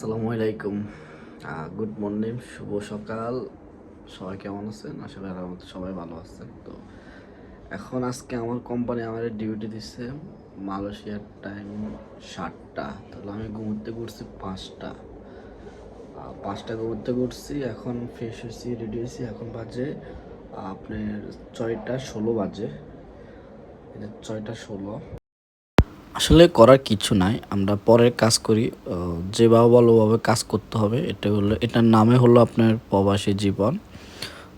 আসসালামু আলাইকুম। Good morning শুভ সকাল। সবাই কেমন আছেন? আশা করি সবাই ভালো আছেন। তো এখন আজকে আমার কোম্পানি আমার ডিউটি দিচ্ছে মালয়েশিয়ার টাইম সাতটা। তাহলে আমি ঘুমোতে করছি পাঁচটা। পাঁচটা ঘুমোতে করছি এখন ফ্রেশ হয়েছি রেডি হয়েছি। এখন বাজে আপনার ছয়টা ষোলো বাজে। এটা ছয়টা ষোলো। আসলে করার কিছু নাই। আমরা পরের কাজ করি। আহ, যেভাবে ভালোভাবে কাজ করতে হবে। এটা হলো এটার নামে হলো আপনার প্রবাসী জীবন।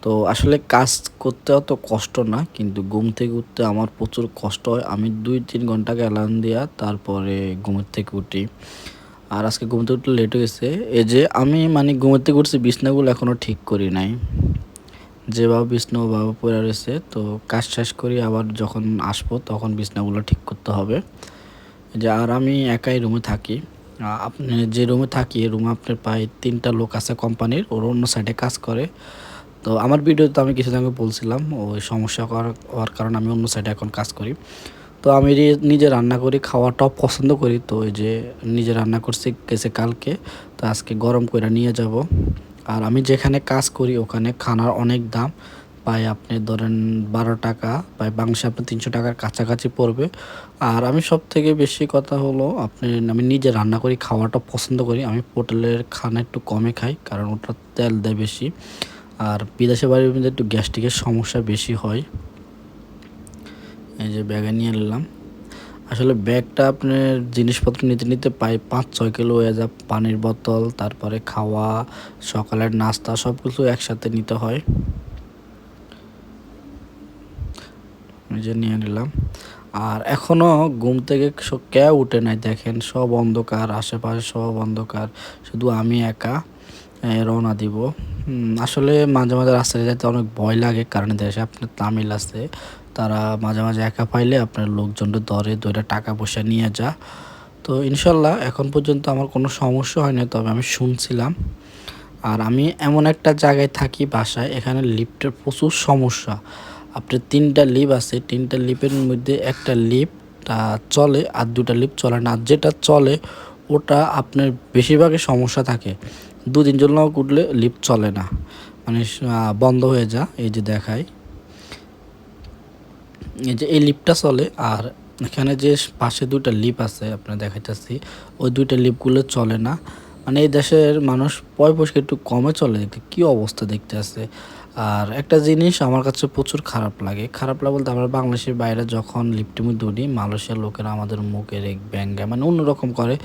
তো আসলে কাজ করতে অত কষ্ট না কিন্তু ঘুম থেকে উঠতে আমার প্রচুর কষ্ট হয়। আমি দুই তিন ঘন্টাকে অ্যালার্ম দেওয়া তারপরে ঘুমের থেকে উঠি। আর আজকে ঘুম থেকে উঠলে লেট হয়েছে। এই যে আমি মানে ঘুমের থেকে উঠছি বিছনাগুলো এখনও ঠিক করি নাই। যেভাবে বিছনা ওভাবে পড়ে রয়েছে। তো কাজ শেষ করি আবার যখন আসব তখন বিছনাগুলো ঠিক করতে হবে। যে আর আমি একাই রুমে থাকি। আপনি যে রুমে থাকি রুমে আপনার প্রায় তিনটা লোক আছে কোম্পানির ওর অন্য সাইডে কাজ করে। তো আমার ভিডিওতে আমি কিছুদিন আগে বলছিলাম, ওই সমস্যা হওয়ার কারণে আমি অন্য সাইডে এখন কাজ করি। তো আমি নিজে রান্না করি, খাওয়াটাও পছন্দ করি। তো ওই যে নিজে রান্না করছি, গেছে কালকে, তো আজকে গরম করে নিয়ে যাব। আর আমি যেখানে কাজ করি, ওখানে খানার অনেক দাম। প্রায় আপনি ধরেন বারো টাকা প্রায় বাংলাদেশে আপনার তিনশো টাকার কাছাকাছি পড়বে। আর আমি সব থেকে বেশি কথা হলো, আপনি, আমি নিজে রান্না করি, খাওয়াটা পছন্দ করি, আমি হোটেলের খানা একটু কমে খাই, কারণ ওটা তেল দেয় বেশি। আর বিদেশে বাড়ির মধ্যে একটু গ্যাস্ট্রিকের সমস্যা বেশি হয়। এই যে ব্যাগে নিয়ে নিলাম। আসলে ব্যাগটা আপনার জিনিসপত্র নিতে নিতে প্রায় পাঁচ, ছয় কিলো হয়ে যায়, পানির বোতল, তারপরে খাওয়া, সকালের নাস্তা সব কিছু একসাথে নিতে হয়। যে নিয়ে নিলাম। আর এখনও ঘুম থেকে কেউ উঠে নাই দেখেন, সব অন্ধকার, আশেপাশে সব অন্ধকার। শুধু আমি একা রওনা দিব। আসলে মাঝে মাঝে রাস্তায় যেতে অনেক ভয় লাগে কারণ দেশে আপনার তামিল আছে। তারা মাঝে মাঝে একা পাইলে আপনার লোকজনটা ধরে ধরে টাকা পয়সা নিয়ে যা। তো ইনশাল্লাহ এখন পর্যন্ত আমার কোনো সমস্যা হয় না তবে আমি শুনছিলাম। আর আমি এমন একটা জায়গায় থাকি বাসায়, এখানে লিফটের প্রচুর সমস্যা। আপনার তিনটা লিপ আছে, তিনটা লিপের মধ্যে একটা লিফট চলে আর দুটা লিপ চলে না। যেটা চলে, ওটা আপনার বেশিরভাগই সমস্যা থাকে। দুদিন জন্য উঠলে লিপ চলে না। মানে বন্ধ হয়ে যা এই যে দেখায় এই যে এই লিপটা চলে আর এখানে যে পাশে দুইটা লিপ আছে, আপনার দেখাইতেছি, ওই দুইটা লিপগুলো চলে না। মানে এই দেশের মানুষ পয় পয়সা একটু কমে চলে। কী অবস্থা দেখতে আছে। আর একটা জিনিস আমার কাছে প্রচুর খারাপ লাগে। খারাপ লাগে বলতে আমরা বাংলাদেশের বাইরে যখন লিফটের মধ্যে উঠি, মালয়েশিয়ার লোকেরা আমাদের মুখের এক ব্যঙ্গা মানে অন্যরকম করে।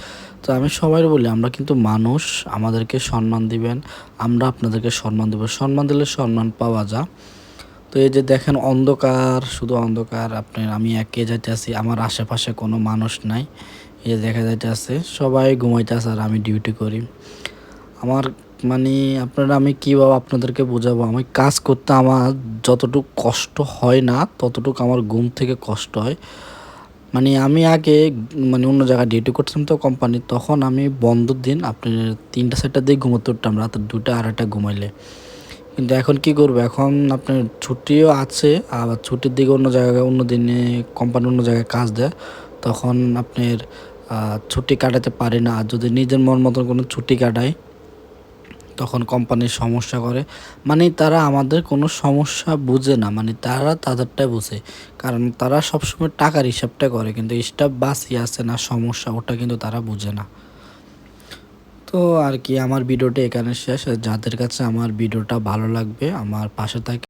তো আমি সবাই বলি, আমরা কিন্তু মানুষ, আমাদেরকে সম্মান দিবেন, আমরা আপনাদেরকে সম্মান দেবো। সম্মান দিলে সম্মান পাওয়া যায় তো এই যে দেখেন অন্ধকার, শুধু অন্ধকার, আপনি, আমি একে যাইতে আছি, আমার আশেপাশে কোনো মানুষ নাই। এই যে দেখা যাইতে আছে সবাই ঘুমাইতে আছে আর আমি ডিউটি করি। আমার মানে আপনারা আমি কীভাবে আপনাদেরকে বোঝাবো? আমি কাজ করতে আমার যতটুকু কষ্ট হয় না, ততটুকু আমার ঘুম থেকে কষ্ট হয়। মানে আমি আগে মানে অন্য জায়গায় ডিউটি করতাম তো কোম্পানি তখন আমি বন্ধর দিন আপনি তিনটা, চারটা দিয়ে ঘুমোতে উঠতাম, রাত দুটা আড়াইটা ঘুমাইলে। কিন্তু এখন কি করব? এখন আপনার ছুটিও আছে, আবার ছুটির দিকে অন্য জায়গায়, অন্য দিনে কোম্পানি অন্য জায়গায় কাজ দেয়। তখন আপনার ছুটি কাটাতে পারি না। আর যদি নিজের মন মতন কোনো ছুটি কাটাই তখন কোম্পানির সমস্যা করে। মানে তারা আমাদের কোনো সমস্যা বুঝে না। মানে তারা তাদেরটাই বুঝে। কারণ তারা সবসময় টাকার হিসাবটা করে। কিন্তু স্টাফ বাসি আছে না, সমস্যা ওটা কিন্তু তারা বুঝে না। তো আর কি, আমার ভিডিওটা এখানে শেষ। যাদের কাছে আমার ভিডিওটা ভালো লাগবে, আমার পাশে থাকে